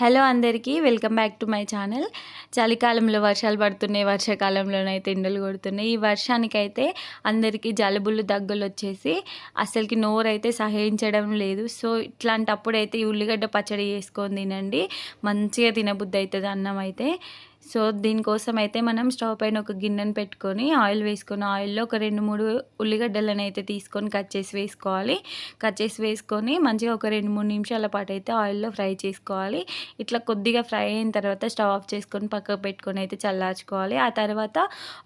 Hello అందరికీ welcome back to my channel. చలికాలంలో వర్షాలు పడుతున్నాయి వర్షాకాలంలోనైతే ఎండలు కొడుతున్నాయి. ఈ వర్షానికైతే అందరికీ జలుబులు దగ్గులు వచ్చేసి అసలుకి నోరైతే సహించడం లేదు. సో ఇట్లాంటప్పుడు అయితే ఉల్లిగడ్డ పచ్చడి చేసుకొని తినండి. మంచిగా తినబుద్ధి అవుతుంది అన్నం అయితే. సో దీనికోసం అయితే మనం స్టవ్ పైన ఒక గిన్నెను పెట్టుకొని ఆయిల్ వేసుకొని ఆయిల్లో ఒక రెండు మూడు ఉల్లిగడ్డలను అయితే తీసుకొని కట్ చేసి వేసుకోవాలి. కట్ చేసి వేసుకొని మంచిగా ఒక రెండు మూడు నిమిషాల పాటు అయితే ఆయిల్లో ఫ్రై చేసుకోవాలి. ఇట్లా కొద్దిగా ఫ్రై అయిన తర్వాత స్టవ్ ఆఫ్ చేసుకొని పక్కకు పెట్టుకొని అయితే చల్లార్చుకోవాలి. ఆ తర్వాత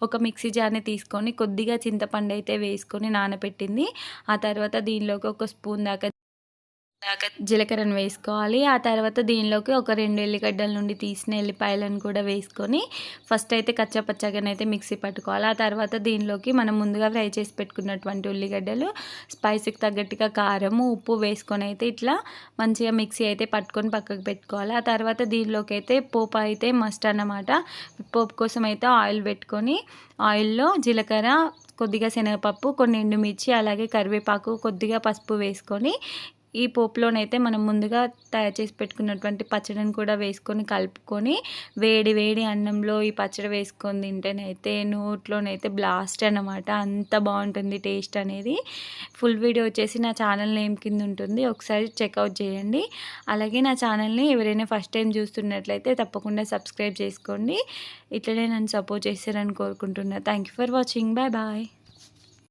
ఒక మిక్సీ జార్ని తీసుకొని కొద్దిగా చింతపండు అయితే వేసుకొని నానబెట్టింది. ఆ తర్వాత దీనిలోకి ఒక స్పూన్ దాకా జీలకర్రను వేసుకోవాలి. ఆ తర్వాత దీనిలోకి ఒక రెండు ఎల్లిగడ్డల నుండి తీసిన ఎల్లిపాయలను కూడా వేసుకొని ఫస్ట్ అయితే కచ్చపచ్చగానైతే మిక్సీ పట్టుకోవాలి. ఆ తర్వాత దీనిలోకి మనం ముందుగా ఫ్రై చేసి పెట్టుకున్నటువంటి ఉల్లిగడ్డలు స్పైసీకి తగ్గట్టుగా కారం ఉప్పు వేసుకొని అయితే ఇట్లా మంచిగా మిక్సీ అయితే పట్టుకొని పక్కకు పెట్టుకోవాలి. ఆ తర్వాత దీనిలోకి అయితే పోపు అయితే మస్ట్ అన్నమాట. పోపు కోసం అయితే ఆయిల్ పెట్టుకొని ఆయిల్లో జీలకర్ర కొద్దిగా శనగపప్పు కొన్ని ఎండుమిర్చి అలాగే కరివేపాకు కొద్దిగా పసుపు వేసుకొని ఈ పోపులోనైతే మనం ముందుగా తయారు చేసి పెట్టుకున్నటువంటి పచ్చడిని కూడా వేసుకొని కలుపుకొని వేడి వేడి అన్నంలో ఈ పచ్చడి వేసుకొని తింటేనైతే నోట్లోనైతే బ్లాస్ట్ అనమాట అంత బాగుంటుంది టేస్ట్ అనేది. ఫుల్ వీడియో వచ్చేసి నా ఛానల్ నేమ్ కింద ఉంటుంది. ఒకసారి చెక్అవుట్ చేయండి. అలాగే నా ఛానల్ని ఎవరైనా ఫస్ట్ టైం చూస్తున్నట్లయితే తప్పకుండా సబ్స్క్రైబ్ చేసుకోండి. ఇట్లనే నన్ను సపోర్ట్ చేస్తారని కోరుకుంటున్నా. Thank for watching bye bye